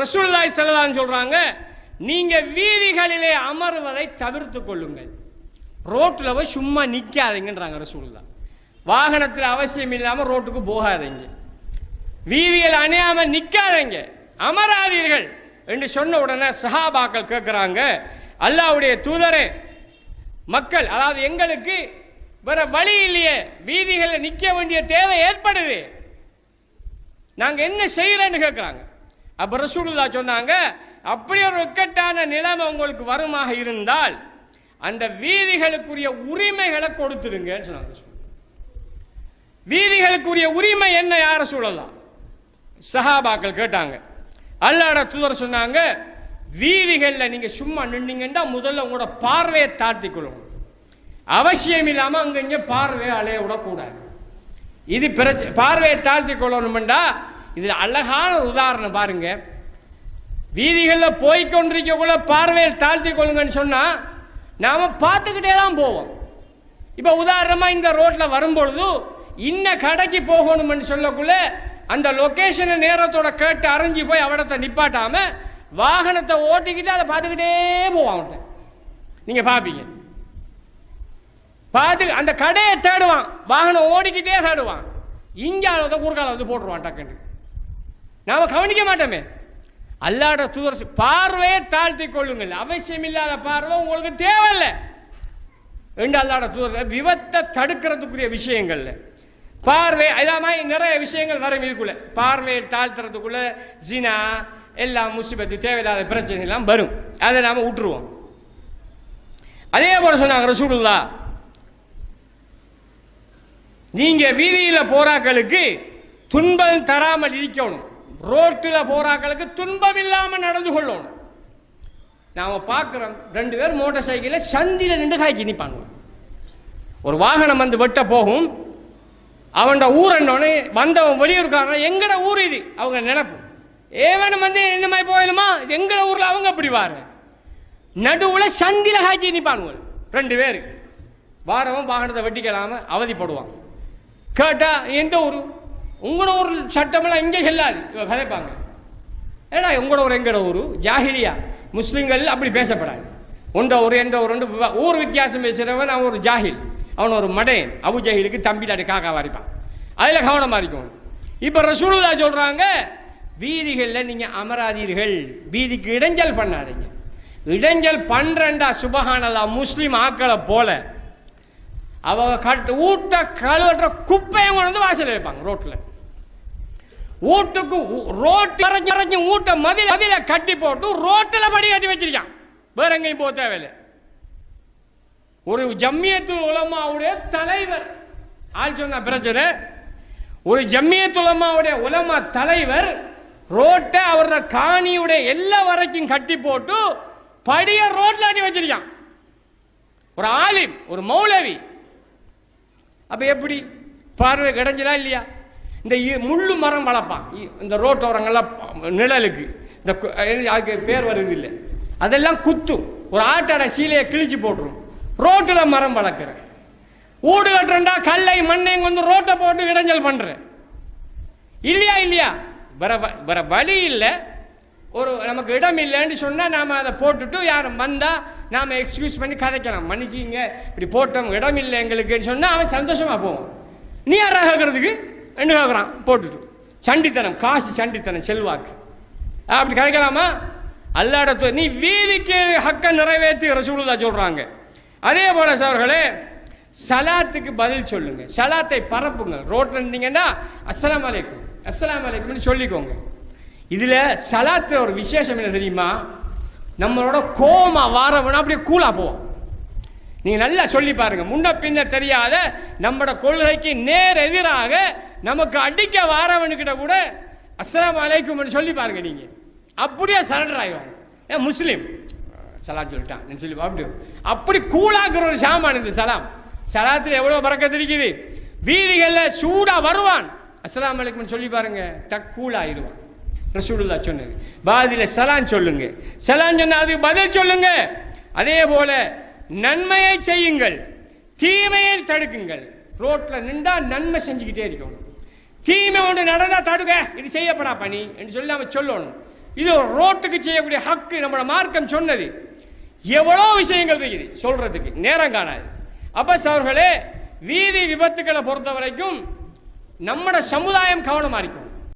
ரசூல்லாய் ஸல்லல்லாஹு சொல்கிறாங்க நீங்கள் வீதிகளிலே அமருவதை தவிர்த்து கொள்ளுங்கள். ரோட்டில் போய் சும்மா நிற்காதீங்கன்றாங்க ரசூல்லா வாகனத்தில் அவசியம் இல்லாமல் ரோட்டுக்கு போகாதீங்க. வீதியில் அணையாமல் நிற்காதீங்க அமராதீர்கள் என்று சொன்ன உடனே சஹாபாக்கள் கேட்குறாங்க அல்லாவுடைய தூதரே மக்கள் அதாவது எங்களுக்கு வேற வழி இல்லையே. வீதிகளில் நிற்க வேண்டிய தேவை ஏற்படுது. நாங்கள் என்ன செய்யறேன்னு கேட்குறாங்க அப்ப ரசூலுல்லா சொன்னாங்க அப்படி ஒரு இக்கட்டான நிலைமை உங்களுக்கு வருமாக இருந்தால் அந்த வீதிகளுக்குரிய உரிமைகளை கொடுத்துடுங்கன்னு சொன்னாங்க வீதிகளுக்குரிய உரிமை என்ன யார சொல்லலாம் சஹாபாக்கள் கேட்டாங்க. அல்லாட தூதர் சொன்னாங்க வீதிகளில் நீங்க சும்மா நின்னீங்கன்னா முதல்ல உங்களோட பார்வையை தாழ்த்தி கொள்ளணும் அவசியம் இல்லாமல் அங்க இங்கே பார்வையை அலைய விடக்கூடாது. இது பிரச்சனை பார்வையை தாழ்த்தி கொள்ளணும்டா இதில் அழகான ஒரு உதாரணம் பாருங்க. வீதிகளில் போய்கொண்டிருக்கக்குள்ள பார்வையில் தாழ்த்தி கொள்ளுங்கன்னு சொன்னால் நாம் பார்த்துக்கிட்டே தான் போவோம். இப்போ உதாரணமாக இந்த ரோட்டில் வரும்பொழுது இன்ன கடைக்கு போகணும்னு சொல்லக்குள்ள அந்த லொக்கேஷனை நேரத்தோட கேட்டு அரைஞ்சி போய் அவடத்தை நிப்பாட்டாம வாகனத்தை ஓட்டிக்கிட்டு அதை பார்த்துக்கிட்டே போவான் அவன்கிட்ட நீங்கள் பார்ப்பீங்க பார்த்து அந்த கடையை தேடுவான். வாகனம் ஓடிக்கிட்டே தேடுவான். இங்கே வந்து குறுக்கால வந்து போட்டுருவான் டக்குன்னு. நாம் கவனிக்க மாட்டோமே. அல்லாட தூதர் பார்வையை தாழ்த்தி கொள்ளுங்கள். அவசியம் இல்லாத பார்வை உங்களுக்கு தேவையில்லை. என்று அல்லாட தூதர் விபத்தை தடுக்கிறதுக்குரிய விஷயங்கள்ல பார்வை அதே மாதிரி நிறைய விஷயங்கள் வரும் இதுக்குள்ள. பார்வையை தாழ்த்துறதுக்குள்ள ஜினா எல்லாம் முசிபத்து தேவையில்லாத பிரச்சனை எல்லாம் வரும். அதை நாம் விட்டுருவோம் அதே போல சொன்னாங்க ரசூலுல்லா நீங்க வீதியில் போராக்களுக்கு துன்பம் தராமல் இருக்கணும். ரோட்டில் போறாக்களுக்கு துன்பம் இல்லாமல் நடந்து கொள்ளணும். நாம பார்க்குறோம் ரெண்டு பேர் மோட்டார் சைக்கிளில் சந்தியில் நின்று காய்ச்சி நிற்பாங்க ஒரு வாகனம் வந்து வெட்ட போகும். அவன்ட ஊர் என்னோடனே வந்தவன் வெளியூருக்காரன் எங்கட ஊர் இது? அவங்க நினைப்பு. ஏவனும் வந்து என்ன மாதிரி போயிலுமா எங்கட ஊரில் அவங்க அப்படி வாரு? நடுவில் சந்தியில் காய்ச்சி நிற்பானுங்க ரெண்டு பேர். வாரவன் வாகனத்தை வெட்டிக்கலாமல் அவதிப்படுவான் கேட்டால் எந்த ஊர்? உங்களோட ஊர் சட்டமெல்லாம் இங்கே செல்லாது. இவன் கதைப்பாங்க. ஏடா உங்களோட ஊர் எங்கட ஊர்? ஜாகிரியா முஸ்லீம்கள் அப்படி பேசப்படாது. உண்ட ஒரு எந்த ஒரு ரெண்டு ஊர் வித்தியாசம் பேசுகிறவன் அவன் ஒரு ஜாஹில் அவன் ஒரு மடையன். அபு தம்பி தம்பிலாடி காக்கா வாரிப்பான். அதில் கவனமாக இருக்கும் இப்போ ரசூலுல்லா சொல்கிறாங்க வீதிகளில் நீங்கள் அமராதீர்கள். வீதிக்கு இடைஞ்சல் பண்ணாதீங்க. இடைஞ்சல் பண்ணுறண்டா சுபஹானல்லா. முஸ்லீம் ஆக்களை போல. அவங்க கட்டு ஊட்ட கழுவுற குப்பையை கொண்டு வந்து வாசல் வைப்பாங்க ரோட்டில். வீட்டுக்கு ரோட்டு இறஞ்சி இறஞ்சி ஊட்ட மதில மதில கட்டி போட்டு ரோட்டில் படி கட்டி வச்சிருக்கான். வேற எங்கேயும் போக தேவையில்லை. ஒரு ஜம்மியத்து உலமாவுடைய தலைவர். ஆள் சொன்ன பிரச்சனை. ஒரு ஜம்மியத்து உலமாவுடைய உலமா தலைவர் ரோட்டை அவரோட காணியுடைய எல்லா வரைக்கும் கட்டி போட்டு படிய ரோட்ல அடி வச்சிருக்கான். ஒரு ஆலிம் ஒரு மௌலவி. அப்போ எப்படி? பார்வை கிடைஞ்சலா இல்லையா? இந்த இ- முள்ளு மரம் வளர்ப்பான். இந்த ரோட்டோரங்கள்லாம் நிழலுக்கு. இந்த அதுக்கு பேர் வருது இல்லை. அதெல்லாம் குத்தும். ஒரு ஆட்டோட சீலையை கிழிச்சு போட்டுரும். ரோட்டில் மரம் வளர்க்குறேன் வீடு கட்டுறேன்டா கல்லை மண்ணை வந்து ரோட்டை போட்டு இடைஞ்சல் பண்ணுறேன் இல்லையா இல்லையா? வர வ- வர வழி இல்லை. ஒரு நமக்கு இடம் இல்லைன்னு சொன்னால் நாம் அதை போட்டுட்டு யாரும் வந்தால் நாம் எக்ஸ்கியூஸ் பண்ணி கதைக்கலாம். மன்னிச்சிங்க. இப்படி போட்டோம் இடம் இல்லை எங்களுக்குன்னு சொன்னால் அவன் சந்தோஷமாக போவான். நீ யாராக கேட்கறதுக்கு என்ன கேட்குறான் போட்டுட்டு. சண்டித்தனம் காசு சண்டித்தனம் செல்வாக்கு. அப்படி கதைக்கலாமா? அல்லாடத்து நீ வீதிக்கு ஹக்க நிறைவேற்றி ரசூலுல்லா சொல்கிறாங்க அதே போல் சார்களே சலாத்துக்கு பதில் சொல்லுங்கள் சலாத்தை பரப்புங்க ரோட்டில் இருந்தீங்கன்னா அஸ்லாம் அலைக்கும். அஸ்லாம் அலைக்கும்னு சொல்லிக்கோங்க. இதுல சலாத்துல ஒரு விசேஷம் என்ன தெரியுமா? நம்மளோட கோமா வாரவன அப்படியே கூலா போவோம். நீங்க நல்லா சொல்லி பாருங்க. முன்ன பின்ன தெரியாத நம்மட கொள்கைக்கு நேர் எதிராக நமக்கு அடிக்க வாரவனுக்கிட்ட கூட அஸ்லாம் அலைக்கும்னு சொல்லி பாருங்க நீங்க. அப்படியே சரண்டர் ஆகிடுவாங்க ஏன் முஸ்லீம். சலாம் சொல்லிட்டான். சொல்லி அப்படி. அப்படி கூலாக்குற ஒரு சாமான் இந்த சலாம். சலாத்தில் எவ்வளவு பறக்கத்து இருக்குது? வீதிகளில் சூடா வருவான். அஸ்லாம் அலைக்கும் சொல்லி பாருங்க. டக் கூலாயிருவான் ரசூலுல்லா சொன்னது. பாதியில் சலான் சொல்லுங்க. சலான் சொன்னால் அதுக்கு பதில் சொல்லுங்க. அதே போல நன்மையை செய்யுங்கள். தீமையை தடுக்குங்கள். ரோட்ல நின்றா நன்மை செஞ்சுக்கிட்டே இருக்கணும். தீமை ஒன்று நடந்தா தடுக்க இது செய்யப்படா பணி என்று சொல்லி அவன் சொல்லணும். இது ஒரு ரோட்டுக்கு செய்யக்கூடிய ஹக்கு நம்மளோட மார்க்கம் சொன்னது. எவ்வளோ விஷயங்கள் இருக்குது சொல்றதுக்கு. நேரம் காணாது. அப்போ அவர்களே வீதி விபத்துக்களை பொறுத்த வரைக்கும் நம்மட சமுதாயம் கவனமாக இருக்கும்.